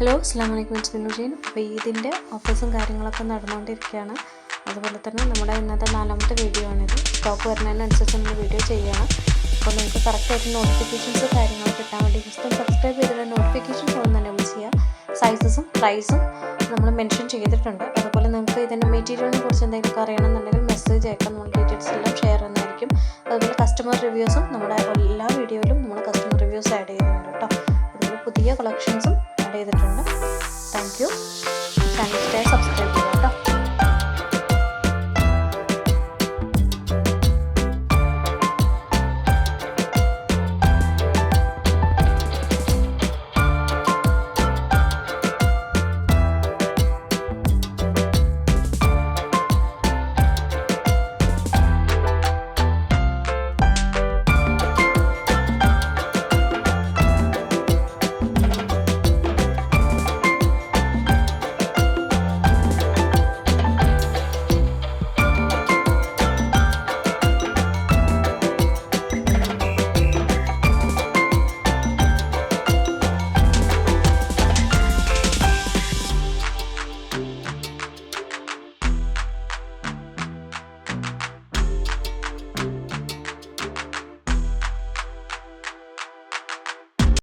Hello അസ്സാം വലൈക്കും ജിനുഷീൻ അപ്പോൾ ഈദിന്റെ ഓഫേഴ്സും കാര്യങ്ങളൊക്കെ നടന്നുകൊണ്ടിരിക്കുകയാണ്. അതുപോലെ തന്നെ നമ്മുടെ ഇന്നത്തെ നാലാമത്തെ വീഡിയോ ആണിത്. സ്റ്റോക്ക് വരുന്നതിനനുസരിച്ച് നമ്മൾ വീഡിയോ ചെയ്യുകയാണ്. അപ്പോൾ നിങ്ങൾക്ക് കറക്റ്റായിട്ട് നോട്ടിഫിക്കേഷൻസ് കാര്യങ്ങൾ കിട്ടാൻ വേണ്ടി ജസ്റ്റ് സബ്സ്ക്രൈബ് ചെയ്തിട്ട് നോട്ടിഫിക്കേഷൻ ഫോൺ തന്നെ യൂസ് ചെയ്യുക സൈസസും പ്രൈസും നമ്മൾ മെൻഷൻ ചെയ്തിട്ടുണ്ട്. അതുപോലെ നിങ്ങൾക്ക് ഇതിന്റെ മെറ്റീരിയലിനെ കുറിച്ച് എന്തെങ്കിലും അറിയണമെന്നുണ്ടെങ്കിൽ മെസ്സേജ് അയക്കാം. നമ്മൾ ഡീറ്റെയിൽസ് എല്ലാം ഷെയർ ചെയ്യുന്നതായിരിക്കും. അതുപോലെ കസ്റ്റമർ റിവ്യൂസും നമ്മുടെ എല്ലാ വീഡിയോയിലും നമ്മൾ കസ്റ്റമർ റിവ്യൂസ് ആഡ് ചെയ്യുന്നുണ്ട് കേട്ടോ. അതുപോലെ പുതിയ കളക്ഷൻസും ആഡ് ചെയ്തിട്ടുണ്ട്. താങ്ക്